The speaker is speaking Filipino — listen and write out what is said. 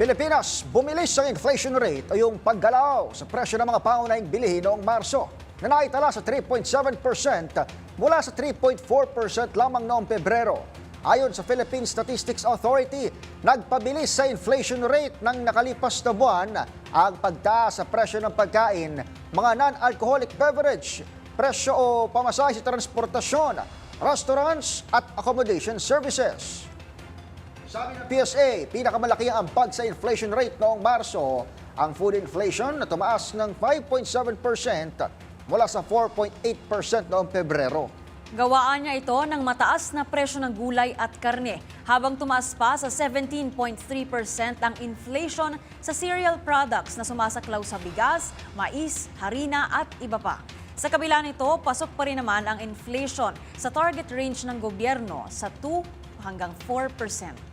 Pilipinas, bumilis ang inflation rate o yung paggalaw sa presyo ng mga pangunahing bilihin noong Marso na naitala sa 3.7% mula sa 3.4% lamang noong Pebrero. Ayon sa Philippine Statistics Authority, nagpabilis sa inflation rate ng nakalipas na buwan ang pagtaas sa presyo ng pagkain, mga non-alcoholic beverage, presyo o pamasahe sa transportasyon, restaurants at accommodation services. PSA, pinakamalaki ang ampag sa inflation rate noong Marso, ang food inflation na tumaas ng 5.7% mula sa 4.8% noong Pebrero. Gawaan niya ito ng mataas na presyo ng gulay at karne, habang tumaas pa sa 17.3% ang inflation sa cereal products na sumasaklaw sa bigas, mais, harina at iba pa. Sa kabila nito, pasok pa rin naman ang inflation sa target range ng gobyerno sa 2 hanggang 4%.